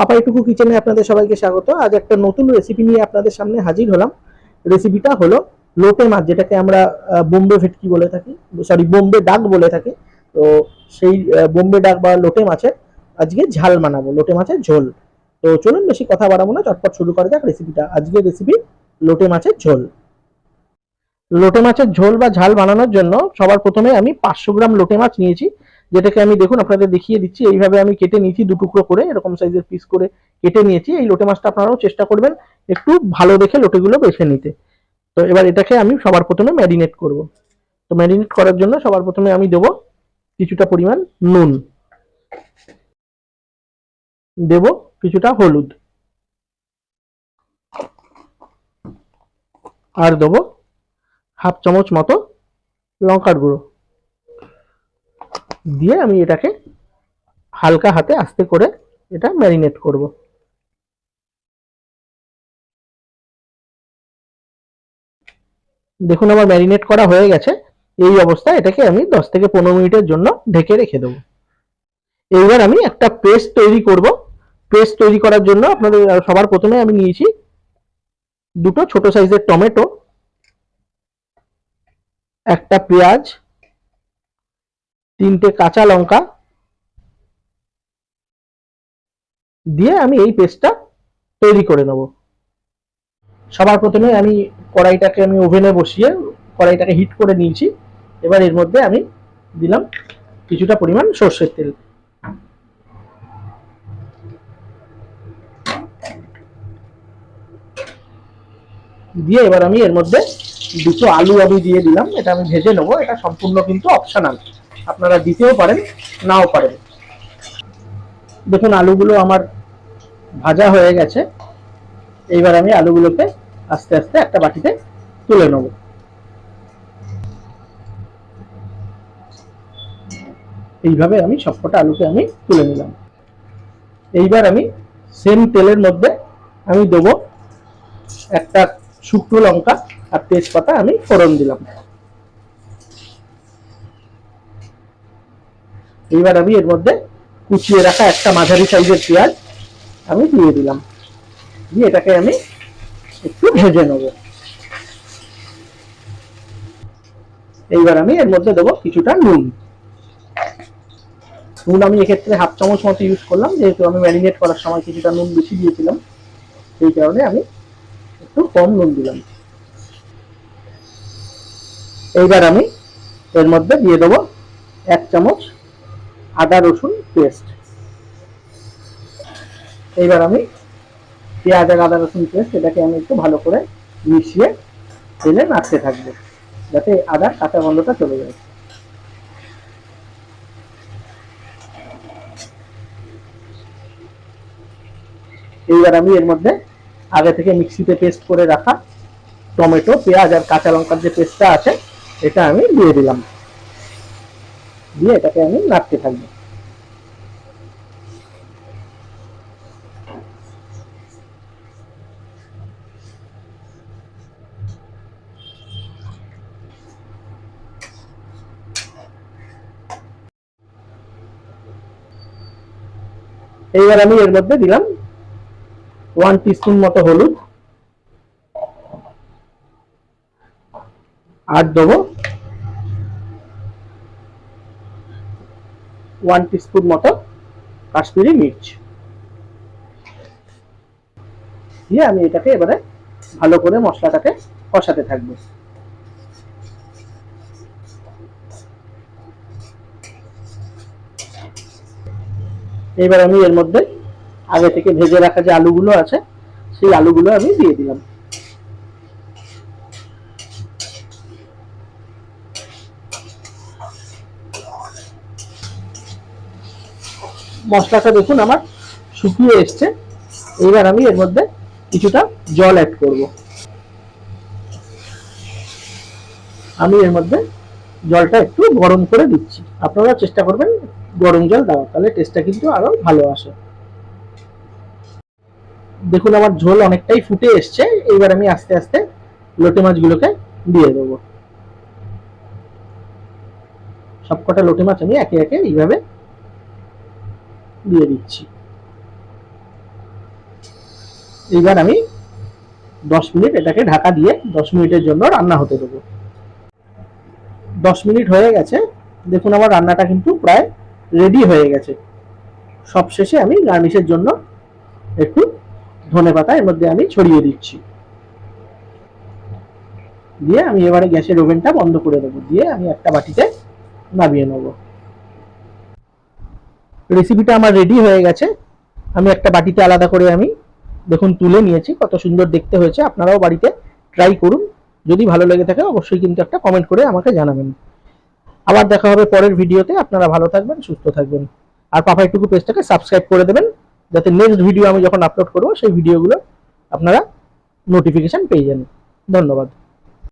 পাপাইটুকু কিচেনে আপনাদের সবাইকে স্বাগত। আজ একটা নতুন রেসিপি নিয়ে আপনাদের সামনে হাজির হলাম। রেসিপিটা হলো লোটে মাছ, যেটাকে আমরা বোম্বে ভেটকি বলে থাকি সরি বোম্বে ডাক বলে থাকি। তো সেই বোম্বে ডাক বা লোটে মাছের আজকে ঝাল বানাবো, লোটে মাছের ঝোল। তো চলুন বেশি কথা বাড়াবো না, চটপট শুরু করা যাক রেসিপিটা আজকের রেসিপি লোটে মাছের ঝোল। লোটে মাছের ঝোল বা ঝাল বানানোর জন্য সবার প্রথমে আমি পাঁচশো গ্রাম লোটে মাছ নিয়েছি। যেটাকে আমি দেখুন আপনাদের দেখিয়ে দিচ্ছি, এইভাবে আমি কেটে নিয়েছি দু টুকরো করে, এরকম সাইজের পিস করে কেটে নিয়েছি। এই লোটে মাছটা আপনারাও চেষ্টা করবেন একটু ভালো দেখে লোটেগুলো বেছে নিতে। তো এবার এটাকে আমি সবার প্রথমে ম্যারিনেট করব। তো ম্যারিনেট করার জন্য সবার প্রথমে আমি দেব কিছুটা পরিমাণ নুন। দেব কিছুটা হলুদ। আর দেবো হাফ চামচ মতো লঙ্কার গুঁড়ো। দিয়ে আমি এটাকে হালকা হাতে আস্তে করে এটা ম্যারিনেট করব। দেখুন আমার ম্যারিনেট করা হয়ে গেছে। এই অবস্থায় এটাকে আমি দশ থেকে পনেরো মিনিটের জন্য ঢেকে রেখে দেবো। এইবার আমি একটা পেস্ট তৈরি করব। পেস্ট তৈরি করার জন্য আপনাদের, সবার প্রথমে আমি নিয়েছি দুটো ছোট সাইজের টমেটো, একটা পেঁয়াজ তিনটে কাঁচা লঙ্কা দিয়ে আমি এই পেস্টটা তৈরি করে নেব। সবার প্রথমে আমি কড়াইটাকে আমি ওভেনে বসিয়ে কড়াইটাকে হিট করে নিয়েছি। এবার এর মধ্যে আমি দিলাম কিছুটা পরিমাণ সর্ষের তেল। দিয়ে এবার আমি এর মধ্যে দুটো আলু আমি দিয়ে দিলাম। এটা আমি ভেজে নেব। এটা সম্পূর্ণ কিন্তু অপশনাল আপনারা দিতেও পারেন, নাও পারেন। দেখুন, আলুগুলো আমার ভাজা হয়ে গেছে। এইবার আমি আলুগুলোকে আস্তে আস্তে একটা বাটিতে তুলে নেব। এইভাবে আমি সবকটা আলুকে আমি তুলে নিলাম। এইবার আমি সেম তেলের মধ্যে আমি দেবো একটা শুকনো লঙ্কা আর তেজপাতা আমি ফোড়ন দিলাম। এইবার আমি এর মধ্যে কুচিয়ে রাখা একটা মাঝারি সাইজের পেঁয়াজ আমি দিয়ে দিলাম। দিয়ে এটাকে আমি একটু ভেজে নেব। এইবার আমি এর মধ্যে দেবো কিছুটা নুন। নুন আমি এক্ষেত্রে হাফ চামচ মতো ইউজ করলাম, যেহেতু আমি ম্যারিনেট করার সময় কিছুটা নুন বেশি দিয়েছিলাম, সেই কারণে আমি একটু কম নুন দিলাম। এইবার আমি এর মধ্যে দিয়ে দেবো এক চামচ আদা, রসুন পেস্ট এইবার আমি পেঁয়াজ আর আদা, রসুন পেস্ট এটাকে আমি একটু ভালো করে মিশিয়ে তেলে নাড়তে থাকব, যাতে আদার কাঁচা গন্ধটা চলে যায়। এইবার আমি এর মধ্যে আগে থেকে মিক্সিতে পেস্ট করে রাখা টমেটো, পেঁয়াজ আর কাঁচা লঙ্কার যে পেস্টটা আছে, এটা আমি দিয়ে দিলাম। দিয়ে এটাকে আমি নাড়তে থাকব। এইবার আমি এর মধ্যে দিলাম ওয়ান টিস্পুন মতো হলুদ। আর দেবো ওয়ান টিস্পুন মতো কাশ্মীরি মির্চ। দিয়ে আমি এটাকে এবারে ভালো করে মশলাটাকে কষাতে থাকব। এবার আমি এর মধ্যে আগে থেকে ভেজে রাখা যে আলুগুলো আছে, সেই আলুগুলো আমি দিয়ে দিলাম। মশলাটা দেখুন আমার শুকিয়ে এসছে। এবার আমি এর মধ্যে কিছুটা জল অ্যাড করব। আমি এর মধ্যে জলটা একটু গরম করে দিচ্ছি। আপনারা চেষ্টা করবেন গরম জল দেওয়া তাহলে টেস্টটা কিন্তু আরও ভালো আসে। দেখুন আমার ঝোল অনেকটাই ফুটে এসছে। এইবার আমি আস্তে আস্তে লোটে মাছগুলোকে দিয়ে দেবো। সবকটা লোটে মাছ আমি একে একে এইভাবে দিয়ে দিচ্ছি। এইবার আমি দশ মিনিট এটাকে ঢাকা দিয়ে দশ মিনিটের জন্য রান্না হতে দেবো। দশ মিনিট হয়ে গেছে। দেখুন আমার রান্নাটা কিন্তু প্রায় রেডি হয়ে গেছে। সব শেষে আমি গার্নিশের জন্য একটু ধনে পাতা এর মধ্যে আমি ছড়িয়ে দিচ্ছি। দিয়ে আমি এবারে গ্যাসের ওভেনটা বন্ধ করে দেবো। দিয়ে আমি একটা বাটিতে নামিয়ে নেব। রেসিপিটা আমার রেডি হয়ে গেছে। আমি একটা বাটিতে আলাদা করে আমি, দেখুন, তুলে নিয়েছি। কত সুন্দর দেখতে হয়েছে। আপনারাও বাড়িতে ট্রাই করুন। যদি ভালো লেগে থাকে, অবশ্যই কিন্তু একটা কমেন্ট করে আমাকে জানাবেন। আবার দেখা হবে পরের ভিডিওতে। আপনারা ভালো থাকবেন, সুস্থ থাকবেন। আর পাপাইটুকু পেজটাকে সাবস্ক্রাইব করে দেবেন, যাতে নেক্সট ভিডিও আমি যখন আপলোড করব, সেই ভিডিওগুলো আপনারা নোটিফিকেশন পেয়ে যান। ধন্যবাদ।